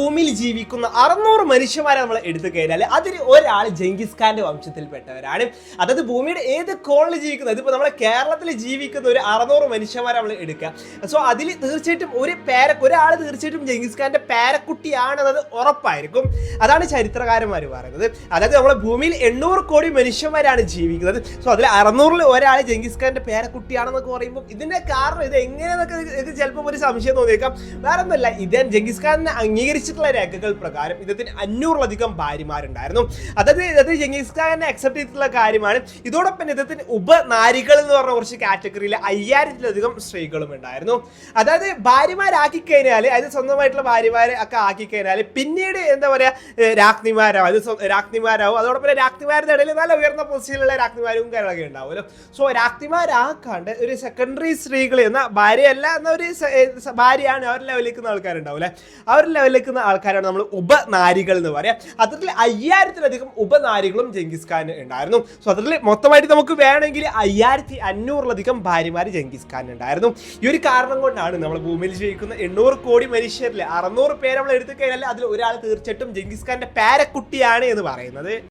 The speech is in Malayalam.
ഭൂമിയിൽ ജീവിക്കുന്ന അറുന്നൂറ് മനുഷ്യന്മാരെ നമ്മൾ എടുത്തു കഴിഞ്ഞാൽ അതിൽ ഒരാൾ ജംഗിസ് ഖാന്റെ വംശത്തിൽപ്പെട്ടവരാണ്. അതായത് ഭൂമിയുടെ ഏത് കോണിൽ ജീവിക്കുന്നത് ഇതിപ്പോൾ നമ്മളെ കേരളത്തിൽ ജീവിക്കുന്ന ഒരു അറുന്നൂറ് മനുഷ്യന്മാരെ നമ്മൾ എടുക്കുക. സോ അതിൽ തീർച്ചയായിട്ടും ഒരു പേര ഒരാൾ തീർച്ചയായിട്ടും ജംഗിസ് ഖാന്റെ പേരക്കുട്ടിയാണെന്നത് ഉറപ്പായിരിക്കും. അതാണ് ചരിത്രകാരന്മാർ പറയുന്നത്. അതായത് നമ്മളെ ഭൂമിയിൽ എണ്ണൂറ് കോടി മനുഷ്യന്മാരാണ് ജീവിക്കുന്നത്. സോ അതിൽ അറുന്നൂറിൽ ഒരാൾ ജംഗിസ് ഖാന്റെ പേരക്കുട്ടിയാണെന്നൊക്കെ പറയുമ്പോൾ ഇതിന്റെ കാരണം ഇത് എങ്ങനെയെന്നൊക്കെ ചിലപ്പോൾ ഒരു സംശയം തോന്നിയേക്കാം. വേറെ ഒന്നുമല്ല ഇദ്ദേഹം ജംഗിസ് ഖാനെ അംഗീകരിച്ചിട്ടുള്ള രേഖകൾ പ്രകാരം ഇദ്ദേഹത്തിന് അഞ്ഞൂറിലധികം ഭാര്യമാരുണ്ടായിരുന്നു. അതായത് ഇത് ജംഗീസ് ഖാനെ അക്സെപ്റ്റ് ചെയ്തിട്ടുള്ള കാര്യമാണ്. ഇതോടൊപ്പം ഇദ്ദേഹത്തിന് ഉപനാരികൾ എന്ന് പറഞ്ഞ കുറച്ച് കാറ്റഗറിയിൽ അയ്യായിരത്തിലധികം സ്ത്രീകളും ഉണ്ടായിരുന്നു. അതായത് ഭാര്യമാരാക്കി കഴിഞ്ഞാൽ അതായത് സ്വന്തമായിട്ടുള്ള ഭാര്യമാരെ ഒക്കെ ആക്കി കഴിഞ്ഞാൽ പിന്നീട് എന്താ പറയാ ഏഹ് രാജ്ഞിമാരാവും. അത് സ്വ- രാജ്ഞിമാരാവും. അതോടൊപ്പം രാജ്ഞിമാരുടെ ഇടയിൽ നല്ല ഉയർന്ന പൊസിഷനിലുള്ള രാജ്ഞിമാരും കാര്യങ്ങളൊക്കെ ഉണ്ടാവുമല്ലോ. സോ രാജ്ഞിമാരാക്കാണ്ട് ഒരു സെക്കൻഡറി സ്ത്രീകൾ എന്ന ഭാര്യയല്ല എന്ന ഒരു ഭാര്യയാണ് അവർ ലെവലിക്കുന്ന ആൾക്കാരുണ്ടാവും അല്ലെ? അവർ ആൾക്കാരാണ് നമ്മൾ ഉപനാരികൾ എന്ന് പറയാം. അത്തരത്തിൽ അയ്യായിരത്തിലധികം ഉപനാരികളും ജംഗിസ് ഖാൻ ഉണ്ടായിരുന്നു. സോ അത്തരത്തിൽ മൊത്തമായിട്ട് നമുക്ക് വേണമെങ്കിൽ അയ്യായിരത്തി അഞ്ഞൂറിലധികം ഭാര്യമാർ ജംഗിസ് ഖാൻ ഉണ്ടായിരുന്നു. ഈ ഒരു കാരണം കൊണ്ടാണ് നമ്മൾ ഭൂമിയിൽ ജീവിക്കുന്ന എണ്ണൂറ് കോടി മനുഷ്യരിൽ അറുന്നൂറ് പേര് നമ്മൾ എടുത്തു കഴിഞ്ഞാൽ അതിൽ ഒരാൾ തീർച്ചയായിട്ടും ജംഗിസ് ഖാന്റെ പേരക്കുട്ടിയാണ് എന്ന് പറയുന്നത്.